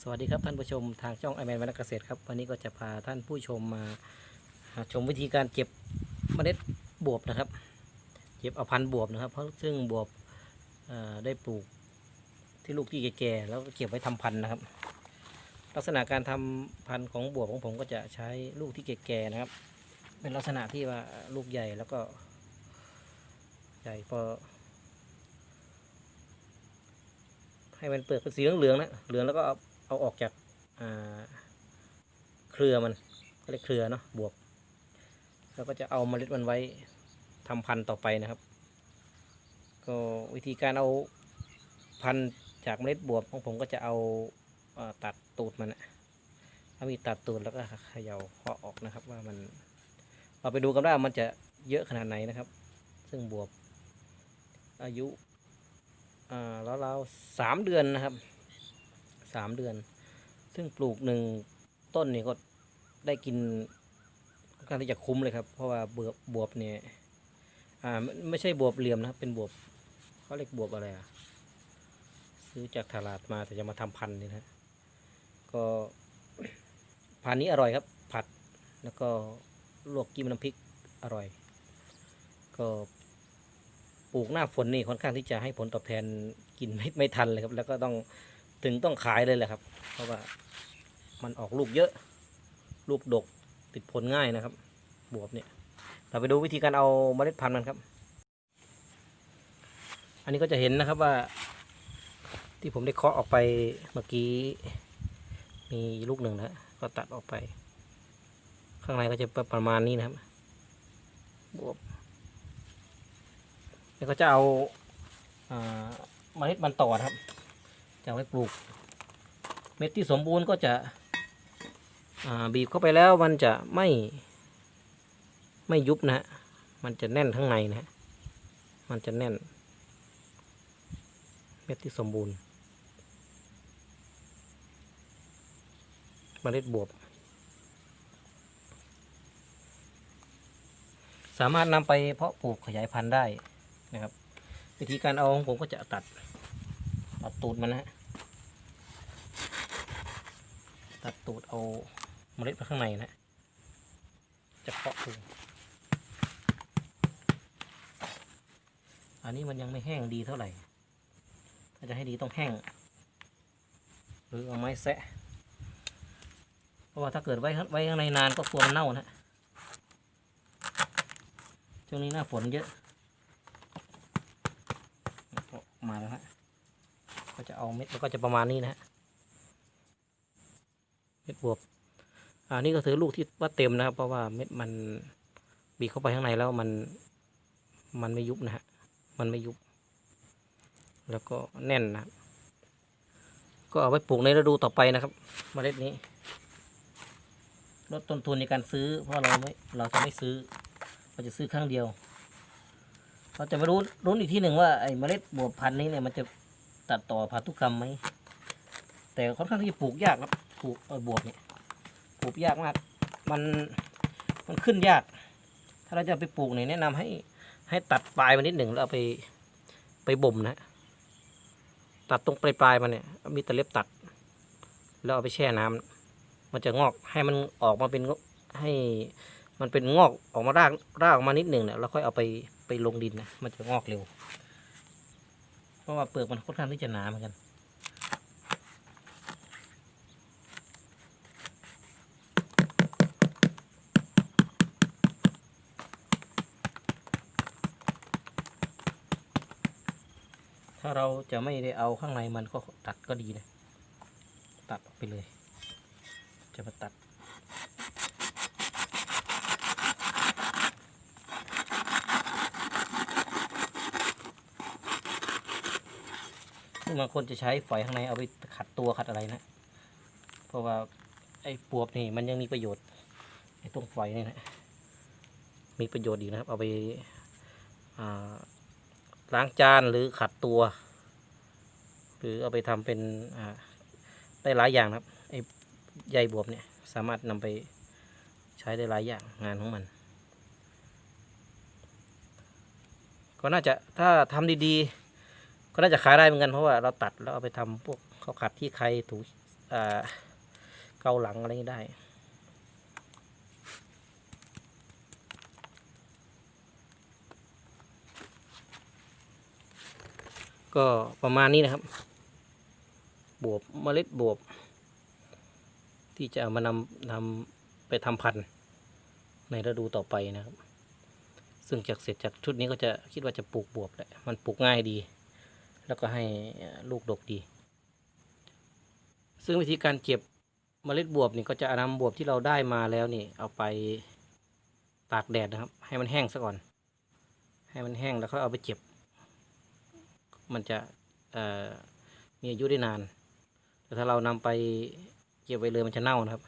สวัสดีครับท่านผู้ชมทางช่องไอแมนวันเกษตรครับวันนี้ก็จะพาท่านผู้ชมมาชมวิธีการเก็บเมล็ดบวบนะครับ เก็บเอาพันธุ์บวบนะครับ เพราะซึ่งบวบได้ปลูกที่ลูกที่แก่ๆแล้วเก็บไว้ทำพันธุ์นะครับ ลักษณะการทำพันธุ์ของบวบของผมก็จะใช้ลูกที่แก่ๆนะครับ เป็นลักษณะที่ว่าลูกใหญ่แล้วก็ใหญ่พอให้มันเปลือกเป็นสีเหลืองๆนะเหลืองแล้วก็ เอาออกจากาเครือมันเขาเรียกเครือเนาะบวบแล้วก็จะเอาเมล็ดมันไว้ทำพันธุ์ต่อไปนะครับ ก็วิธีการเอาพันธุ์จากเมล็ดบวบของผมก็จะเอาเอ่อตัดตูดมันนะถ้ามีตัดตูดแล้วก็เขย่าเคาะออกนะครับว่ามันเราไปดูกันว่ามันจะเยอะขนาดไหนนะครับ ซึ่งบวบอายุอ่าแล้วเราสามเดือนนะครับ สามเดือน ซึ่งปลูกหนึ่งต้นนี่ก็ได้กินค่อนข้างที่จะคุ้มเลยครับ เพราะว่าเบือบวบเนี่ยอ่าไม่ใช่บวบเหลี่ยมนะครับ เป็นบวบเขาเรียกบวบอะไรอะซื้อจากตลาดมาแต่จะมาทำพันธุ์นี่นะก็พันธุ์นี้อร่อยครับ ผัดแล้วก็ลวกกินน้ำพริกอร่อย ก็ปลูกหน้าฝนนี่ค่อนข้างที่จะให้ผลตอบแทนกินไม่ไม่ทันเลยครับ แล้วก็ต้อง ถึงต้องขายเลยแหละครับ เพราะว่ามันออกลูกเยอะ ลูกดกติดผลง่ายนะครับ บวบเนี่ย เราไปดูวิธีการเอาเมล็ดพันธุ์มันครับ อันนี้ก็จะเห็นนะครับว่า ที่ผมได้เคาะออกไปเมื่อกี้ มีลูกหนึ่งนะก็ตัดออกไป ข้างในก็จะประมาณนี้นะครับ บวบแล้วก็จะเอาอ่าเมล็ดมันต่อครับ จะเอาไว้ปลูก เม็ดที่สมบูรณ์ก็จะบีบเข้าไปแล้วมันจะไม่ไม่ยุบนะฮะมันจะแน่นข้างในนะฮะมันจะแน่น เม็ดที่สมบูรณ์เมล็ดบวบ สามารถนำไปเพาะปลูกขยายพันธุ์ได้นะครับ วิธีการเอาของผมก็จะตัด ตัดตูดมันนะฮะตัดตูดเอาเมล็ดไปข้างในนะ จะเพาะปลูอันนี้มันยังไม่แห้งดีเท่าไหร่ ถ้าจะให้ดีต้องแห้ง หรือเอาไม้แซะ เพราะว่าถ้าเกิดไว้ไว้ข้างในนานก็กลัวมันเน่านะ ช่วงนี้หน้าฝนเยอะ มาแล้วฮะ ก็จะเอาเม็ดแล้วก็จะประมาณนี้นะฮะเม็ดบวบอ่านี่ก็ถือลูกที่ว่าเต็มนะครับ เพราะว่าเม็ดมันบีบเข้าไปข้างในแล้วมันมันไม่ยุบนะฮะมันไม่ยุบ แล้วก็แน่นนะครับก็เอาไว้ปลูกในฤดูต่อไปนะครับเมล็ดนี้ลดต้นทุนในการซื้อ เพราะเราไม่เราจะไม่ซื้อ เราจะซื้อครั้งเดียว เราจะมารู้รู้อีกที่หนึ่งว่าไอ้เมล็ดบวบพันธุ์นี้เนี่ยมันจะ ตัดต่อพันธุกรรมไหมแต่ค่อนข้างที่จะปลูกยากครับปลูกบวบเนี่ยปลูกยากมาก มันมันขึ้นยาก ถ้าเราจะไปปลูกเนี่ยแนะนำให้ให้ตัดปลายมันนิดหนึ่งแล้วเอาไปไปบ่มนะตัดตรงปลายปลายมันเนี่ยมีตะเล็บตัด แล้วเอาไปแช่น้ำมันจะงอกให้มันออกมาเป็นให้มันเป็นงอกออกมารากรากออกมานิดหนึ่งเนี่ยแล้วค่อยเอาไปไปลงดินนะมันจะงอกเร็ว เพราะว่าเปลือกมันค่อนข้างที่จะหนาเหมือนกัน ถ้าเราจะไม่ได้เอาข้างในมันก็ตัดก็ดีนะ ตัดออกไปเลย จะมาตัด บางคนจะใช้ฝอยข้างในเอาไปขัดตัวขัดอะไรนะ เพราะว่าไอ้ปวบนี่มันยังมีประโยชน์ไอ้ตรงฝอยนี่นะ มีประโยชน์อีกนะครับ เอาไปาล้างจานหรือขัดตัว หรือเอาไปทำเป็นอ่าได้หลายอย่างครับไอ้ใยบวบเนี่ยสามารถนำไปใช้ได้หลายอย่างงานของมัน ก็น่าจะถ้าทำดีๆ ก็น่าจะขายได้เหมือนกันเพราะว่าเราตัดแล้วเอาไปทำพวกข้าวขัดที่ใครถูอ่าเกาหลังอะไรนี้ได้ ก็ประมาณนี้นะครับ บวบเมล็ดบวบ ที่จะเอามานำนำไปทำพันธุ์ในฤดูต่อไปนะครับ ซึ่งจากเสร็จจากชุดนี้ก็จะคิดว่าจะปลูกบวบแหละ มันปลูกง่ายดี แล้วก็ให้ลูกดกดี ซึ่งวิธีการเก็บเมล็ดบวบนี่ก็จะนำบวบที่เราได้มาแล้วนี่ เอาไปตากแดดนะครับ ให้มันแห้งซะก่อน ให้มันแห้งแล้วค่อยเอาไปเก็บ มันจะมีอายุได้นาน แต่ถ้าเรานำไปเก็บไว้เลยมันจะเน่านะครับ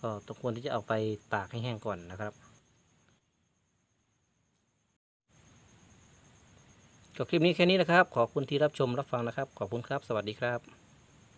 ก็ต้องควรที่จะเอาไปตากให้แห้งก่อนนะครับ ก็คลิปนี้แค่นี้นะครับ ขอบคุณที่รับชมรับฟังนะครับ ขอบคุณครับ สวัสดีครับ